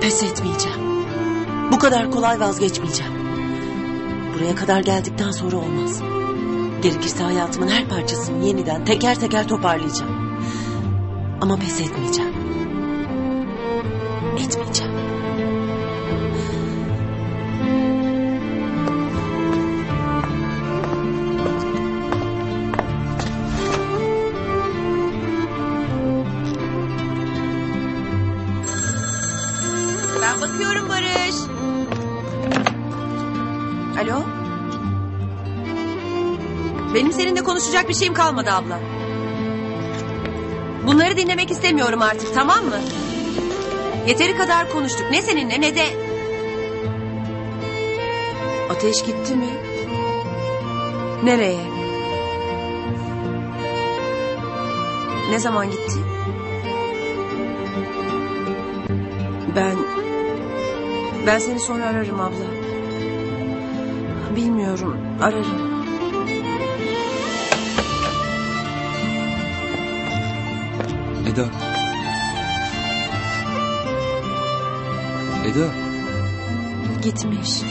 Pes etmeyeceğim. Bu kadar kolay vazgeçmeyeceğim. Buraya kadar geldikten sonra olmaz. Gerekirse hayatımın her parçasını yeniden teker teker toparlayacağım. Ama pes etmeyeceğim. Etmeyeceğim. Bakıyorum Barış. Alo? Benim seninle konuşacak bir şeyim kalmadı abla. Bunları dinlemek istemiyorum artık tamam mı? Yeteri kadar konuştuk. Ne seninle ne de... Ateş gitti mi? Nereye? Ne zaman gitti? Ben... Ben seni sonra ararım abla. Bilmiyorum. Ararım. Eda. Eda. Gitmiş.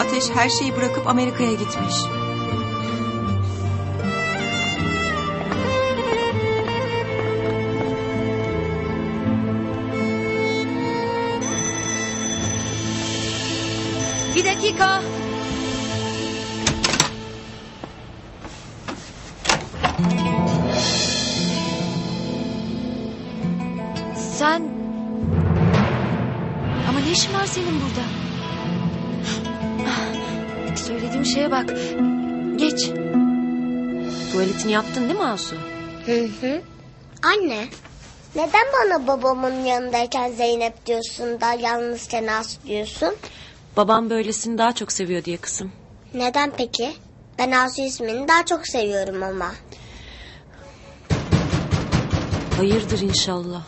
Ateş her şeyi bırakıp Amerika'ya gitmiş. Dakika. Sen... Ama ne işin var senin burada? Söylediğim şeye bak. Geç. Tuvaletini yaptın değil mi Asu? Hı hı. Anne, neden bana babamın yanındayken Zeynep diyorsun da yalnızken Asu diyorsun? Babam böylesini daha çok seviyor diye kızım. Neden peki? Ben Asu ismini daha çok seviyorum ama. Hayırdır inşallah.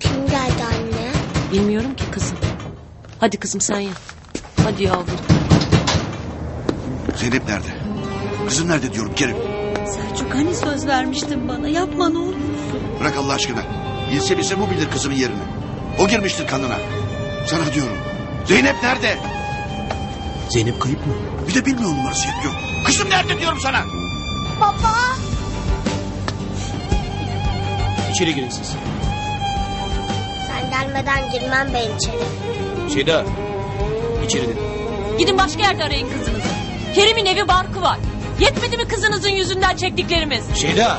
Kim geldi anne? Bilmiyorum ki kızım. Hadi kızım sen yap. Hadi yavrum. Zeynep nerede? Kızım nerede diyorum Kerim. Selçuk hani söz vermiştin bana yapma ne olur. Bırak Allah aşkına. Bilse bilse bu bilir kızımın yerini. O girmiştir kanına. Sana diyorum. Zeynep nerede? Zeynep kayıp mı? Bir de bilmiyor numarası yapıyor. Kızım nerede diyorum sana. Baba! İçeri girin siz. Sen gelmeden girmem ben içeri. Şeyda. İçeride. Gidin başka yerde arayın kızınızı. Kerim'in evi barkı var. Yetmedi mi kızınızın yüzünden çektiklerimiz? Şeyda.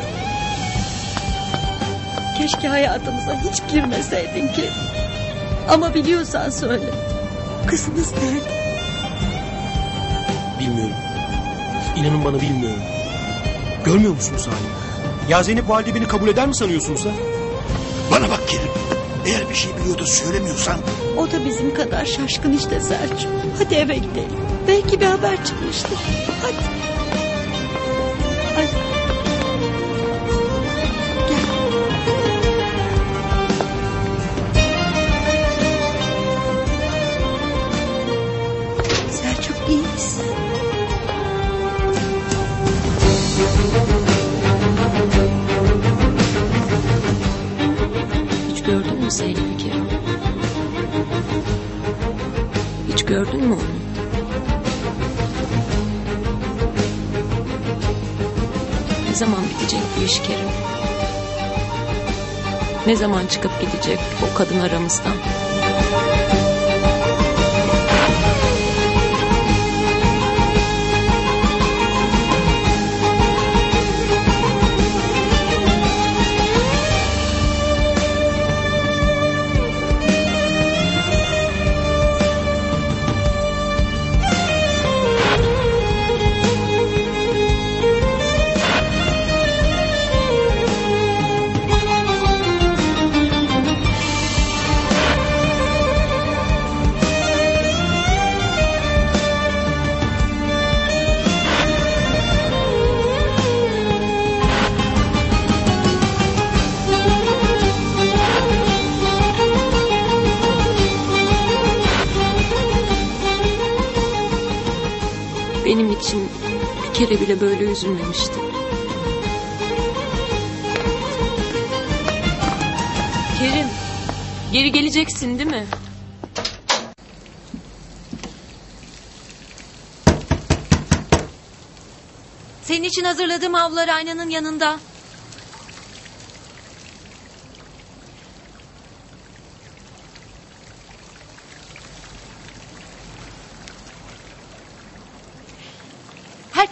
Keşke hayatımıza hiç girmeseydin ki. Ama biliyorsan söyle. Kızınız nerede? Bilmiyorum. İnanın bana bilmiyorum. Görmüyor musunuz hala? Ya Zeynep valide beni kabul eder mi sanıyorsun sen? Bana bak Kerim. Eğer bir şey biliyor da söylemiyorsan... O da bizim kadar şaşkın işte Selçuk. Hadi eve gidelim. Belki bir haber çıkmıştır. Hadi. Hadi. Misin? Hiç gördün mü Zeynep'i Kerim? Hiç gördün mü onu? Ne zaman bitecek bu iş Kerim? Ne zaman çıkıp gidecek o kadın aramızdan? Benim için bir kere bile böyle üzülmemişti. Kerim Geri geleceksin değil mi? Senin için hazırladığım havlular aynanın yanında.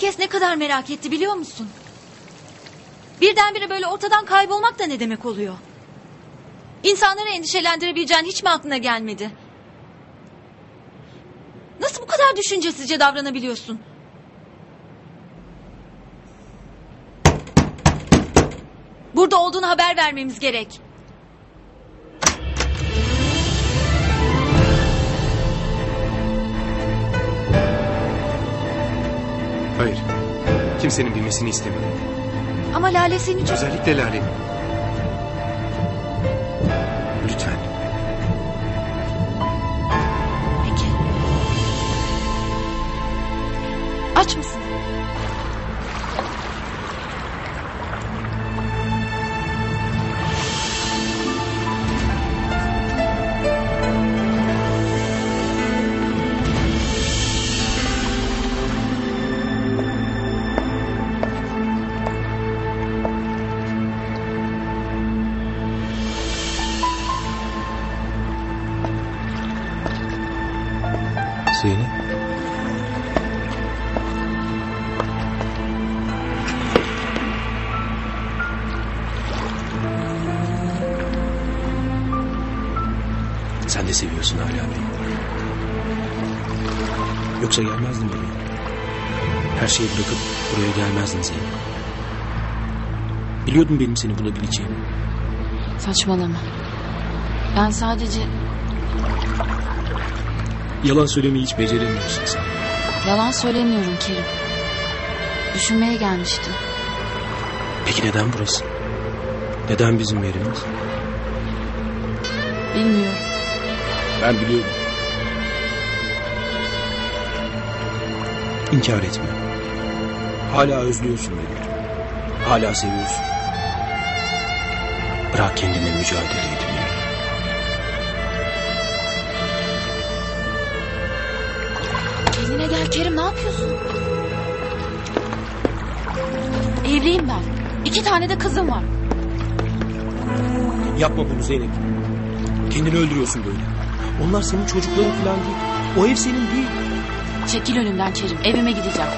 Herkes ne kadar merak etti biliyor musun? Birdenbire böyle ortadan kaybolmak da ne demek oluyor? İnsanları endişelendirebileceğin hiç mi aklına gelmedi? Nasıl bu kadar düşüncesizce davranabiliyorsun? Burada olduğunu haber vermemiz gerek. Kimsenin bilmesini istemiyorum. Ama Lale seni çok... Özellikle Lale. Lütfen. Peki. Aç mısın? Sen de seviyorsun hala beni. Yoksa gelmezdin buraya. Her şeyi bırakıp buraya gelmezdin Zeynep. Biliyordum benim seni bulabileceğimi. Saçmalama. Ben sadece Yalan söylemeyi hiç beceremiyorsun sen. yalan söylemiyorum Kerim. Düşünmeye gelmiştim. Peki neden burası? Neden bizim yerimiz? Bilmiyorum. Ben biliyorum. İnkar etme. Hala özlüyorsun beni. Hala seviyorsun. Bırak kendine mücadele etmeyi. Kendine gel Kerim ne yapıyorsun? Evliyim ben. İki tane de kızım var. Yapma bunu Zeynep. Kendini öldürüyorsun böyle. Onlar senin çocukların falan değil. O ev senin değil. Çekil önümden Kerim. Evime gideceğim.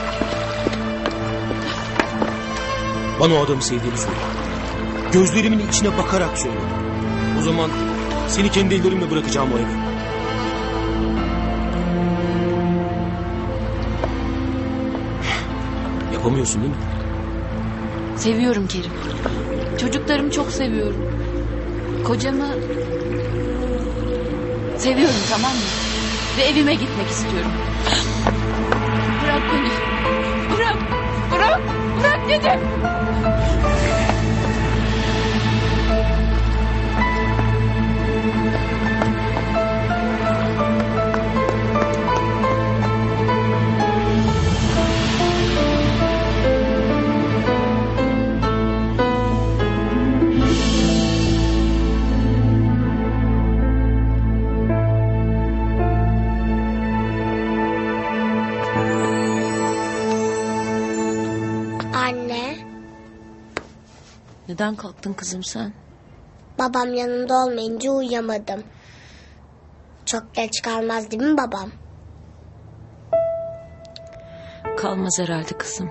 Bana o adamı sevdiğini söyle. Gözlerimin içine bakarak söyle. O zaman seni kendi ellerimle bırakacağım o eve. Yapamıyorsun değil mi? Seviyorum Kerim. Çocuklarımı çok seviyorum. Kocamı seviyorum tamam mı? Ve evime gitmek istiyorum. Bırak beni. Bırak. Bırak. Bırak dedim. Anne, Neden kalktın kızım sen? babam yanında olmayınca uyuyamadım. Çok geç kalmaz değil mi babam? Kalmaz herhalde kızım.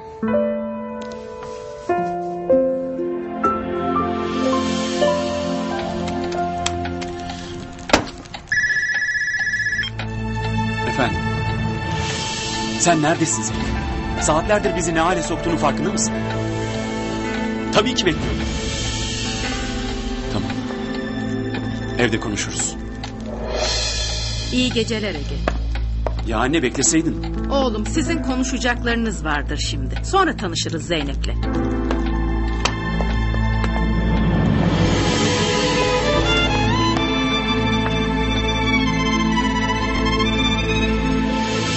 Efendim. Sen neredesin Zeynep? Saatlerdir bizi ne hale soktuğunun farkında mısın? Tabii ki bekliyorum. Tamam. Evde konuşuruz. İyi geceler Ege. Ya anne bekleseydin. Oğlum sizin konuşacaklarınız vardır şimdi. Sonra tanışırız Zeynep'le.